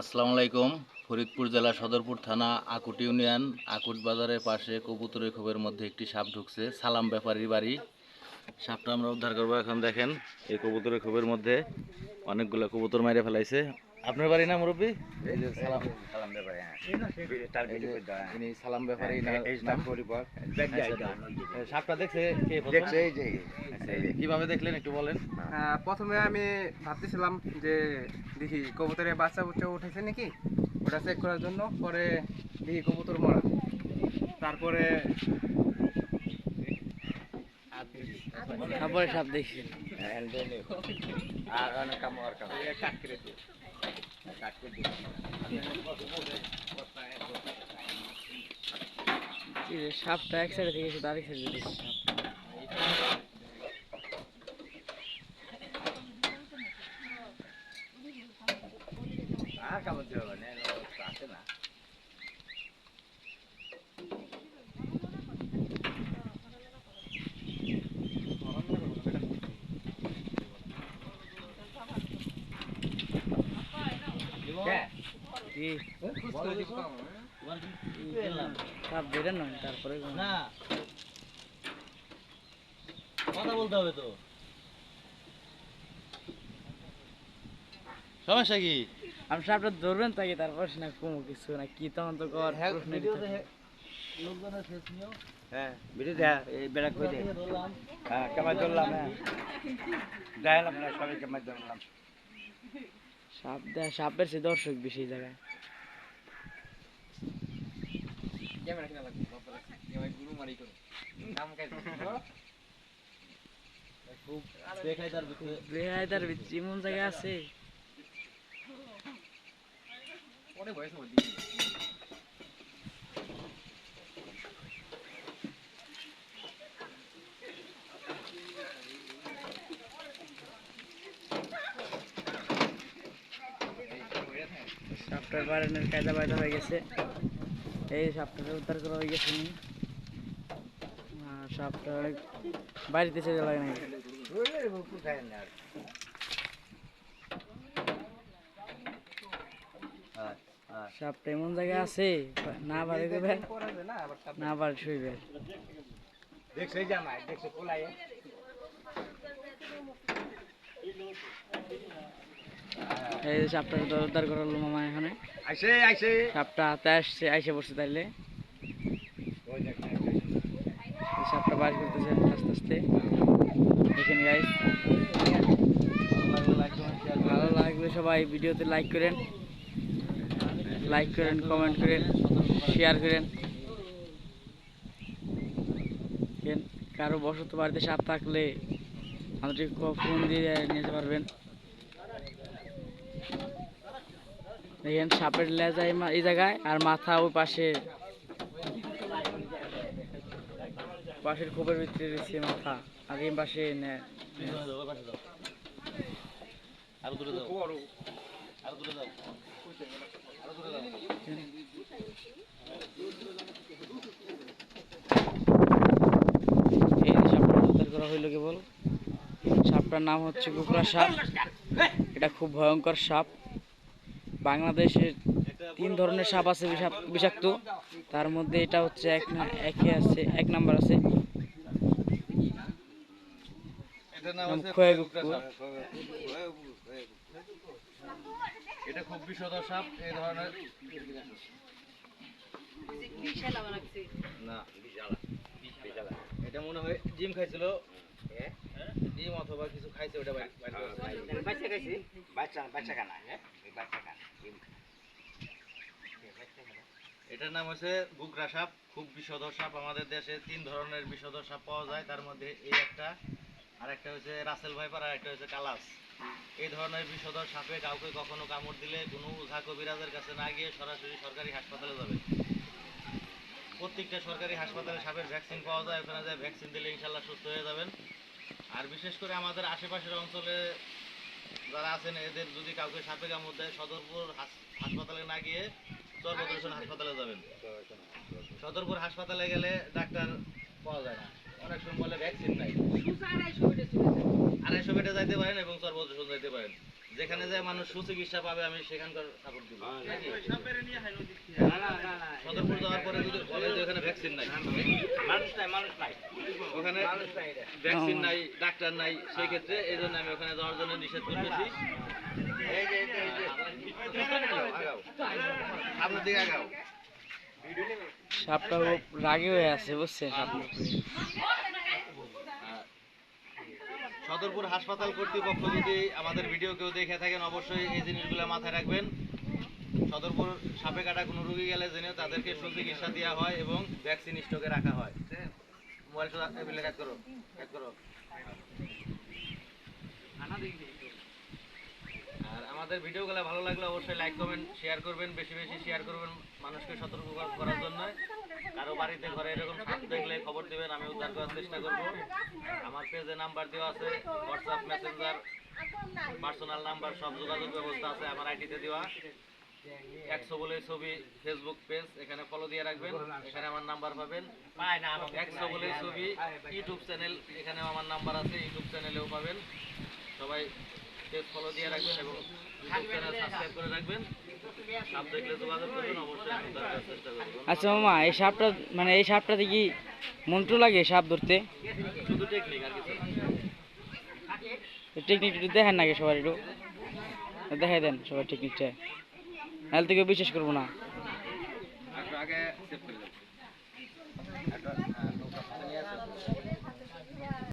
আসসালামু আলাইকুম। ফরিদপুর জেলা সদরপুর থানা আকুট ইউনিয়ন, আকুট বাজারের পাশে কবুতরের খোপের মধ্যে একটি সাপ ঢুকছে। সালাম ব্যাপারীর বাড়ি। সাপটা আমরা উদ্ধার করব। এখন দেখেন এই কবুতরের খোপের মধ্যে অনেকগুলো কবুতর মাইরে ফেলাইছে। আপনার বাড়ি না মুরব্বী? সালাম সালাম ব্যাপারে হ্যাঁ। তার এই যে ভিডিও করতে হয়। ইনি সালাম ব্যাপারী নাম পরিবার। সাপটা দেখছে কে প্রথম? দেখছে এই যে এই যে, কীভাবে দেখলেন একটু বলেন। আহ, প্রথমে আমি ভাবতেছিলাম যে দেখি কবুতরের বাচ্চা বুচ্চা উঠেছে নাকি? ওটা চেক করার জন্য পরে দেখি কবুতর মরা। তারপরে তারপরে সব আর অনেক এই যে সাপটা এক সাইডে থেকে শুধু আরেক সাপ আর কাম দিও না আছে না কি সাপ বেরোন নয় তারপরে না। কথা বলতে হবে তো। সমস্যা কি? আমি সাপটা ধরবেন তাকে তারপর না কমো কিছু না কি তখন তো কর। হ্যাঁ ভিডিও দে এই বেড়া কই দে হ্যাঁ কেমন ধরলাম হ্যাঁ। দেখালাম না সবাই কেমন ধরলাম। সাপ দেয় সাপের সে দর্শক বেশি জায়গায়। লাগবে? ক্যামেরা গুরু মারি করে নাম কাজ খুব দেখাই তার ভিতরে বেহায় তার ভিতরে এমন জায়গায় আছে অনেক বয়স মধ্যে সাপটার বারানের কায়দা বায়দা হয়ে গেছে। এই সাপটাকে উদ্ধার করা হয়ে গেছে সাপটা বাড়িতে চলে লাগে না সাপটা এমন জায়গায় আছে, না বাড়ি দেবে না বাড়ি শুইবে দেখছে এই যে সাপটাকে তো উদ্ধার করালো মামা এখানে। আইছে আইছে সাপটা হাতে আসছে আইসে বসে তাইলে। সাপটা বার করতেছে আস্তে আস্তে। দেখেন গাইস ভালো লাগলে সবাই ভিডিওতে লাইক করেন। লাইক করেন কমেন্ট করেন শেয়ার করেন। কারও বসত বাড়িতে সাপ থাকলে আমাদের ফোন দিয়ে নিতে পারবেন? দেখেন সাপের লেজা এই জায়গায়, আর মাথা ওই পাশে। পাশের খোপের ভিতরে রয়েছে মাথা, আর এই পাশে করা হইল কেবল। সাপটার নাম হচ্ছে কুকরা সাপ। এটা খুব ভয়ঙ্কর সাপ। বাংলাদেশের তিন ধরনের সাপ আছে বিষাক- বিষাক্ত। তার মধ্যে এটা হচ্ছে এক না- একে আছে এক নাম্বার আছে। এটা খুব বিষধর সাপ এই ধরনের। না এটা মনে হয় জিম খাইছিল। ডিম অথবা কিছু খাইছে ওটা বাইরে করছে। বাচ্চা খাইছি? বাচ্চা বাচ্চা খানা হ্যাঁ? এই বাচ্চা খানা এটার নাম হচ্ছে গুগরা সাপ। খুব বিষধর সাপ আমাদের দেশে। তিন ধরনের বিষধর সাপ পাওয়া যায়। তার মধ্যে এই একটা আর একটা হচ্ছে রাসেল ভাইপার আর একটা হচ্ছে কালাস। এই ধরনের বিষধর সাপে কাউকে কখনো কামড় দিলে কোনো ওঝা কবিরাজের কাছে না গিয়ে সরাসরি সরকারি হাসপাতালে যাবে। প্রত্যেকটা সরকারি হাসপাতালে সাপের ভ্যাকসিন পাওয়া যায় ওখানে যায় ভ্যাকসিন দিলে ইনশাল্লাহ সুস্থ হয়ে যাবেন। আর বিশেষ করে আমাদের আশেপাশের অঞ্চলে যারা আছেন এদের যদি কাউকে সাপে কামড় দেয় সদরপুর হাস- হাসপাতালে না গিয়ে সর্বদর্শন হাসপাতালে যাবেন। সদরপুর হাসপাতালে গেলে ডাক্তার পাওয়া যায় না। অনেক সময় বলে ভ্যাকসিন নাই। আড়াইশো বেডে যাইতে পারেন এবং সর্বদর্শন যাইতে পারেন। যেখানে যে মানুষ সুচিকিৎসা পাবে আমি সেখানকার সাপোর্ট দিব। নাকি? সদরপুর যাওয়ার পরে যদি বলে যে ওখানে ভ্যাকসিন নাই। মানুষ নাই মানুষ নাই ওখানে। ভ্যাকসিন নাই ডাক্তার নাই সেই ক্ষেত্রে এই জন্য আমি ওখানে যাওয়ার জন্য নিষেধ করতেছি। দিকে আগাও। সাপটা রাগি হয়ে আছে বুঝছেন? সাপটা সদরপুর হাসপাতাল কর্তৃপক্ষ যদি আমাদের ভিডিও কেউ দেখে থাকেন, অবশ্যই এই জিনিসগুলো মাথায় রাখবেন। সদরপুর সাপে কাটা কোনো রোগী গেলে জেনে তাদেরকে সুচিকিৎসা দেওয়া হয় এবং ভ্যাকসিন স্টকে রাখা হয়। কাজ করো করো। আর আমাদের ভিডিওগুলো ভালো লাগলে অবশ্যই লাইক কমেন্ট শেয়ার করবেন, বেশি বেশি শেয়ার করবেন মানুষকে সতর্ক করার জন্য বাড়িতে ঘরে এরকম দেখলে খবর দিবেন, আমি উদ্ধার করার চেষ্টা করব। আমার পেজে নাম্বার দেওয়া আছে হোয়াটসঅ্যাপ মেসেঞ্জার পার্সোনাল নাম্বার সব যোগাযোগ ব্যবস্থা আছে, আমার আইডিতে দেওয়া। একশো বলে ছবি ফেসবুক পেজ এখানে ফলো দিয়ে রাখবেন, এখানে আমার নাম্বার পাবেন। একশো বলে ছবি ইউটিউব চ্যানেল এখানেও আমার নাম্বার আছে ইউটিউব চ্যানেলেও পাবেন। সবাই পেজ ফলো দিয়ে রাখবেন এবং ইউটিউব চ্যানেল সাবস্ক্রাইব করে রাখবেন। আচ্ছা মামা এই সাপটা মানে এই সাপটাতে কি মন্ত্র লাগে সাপ ধরতে। টেকনিক একটু দেখেন নাকি সবার একটু। দেখাই দেন সবার টেকনিকটা নাহলে থেকে বিশ্বাস করব না। আগে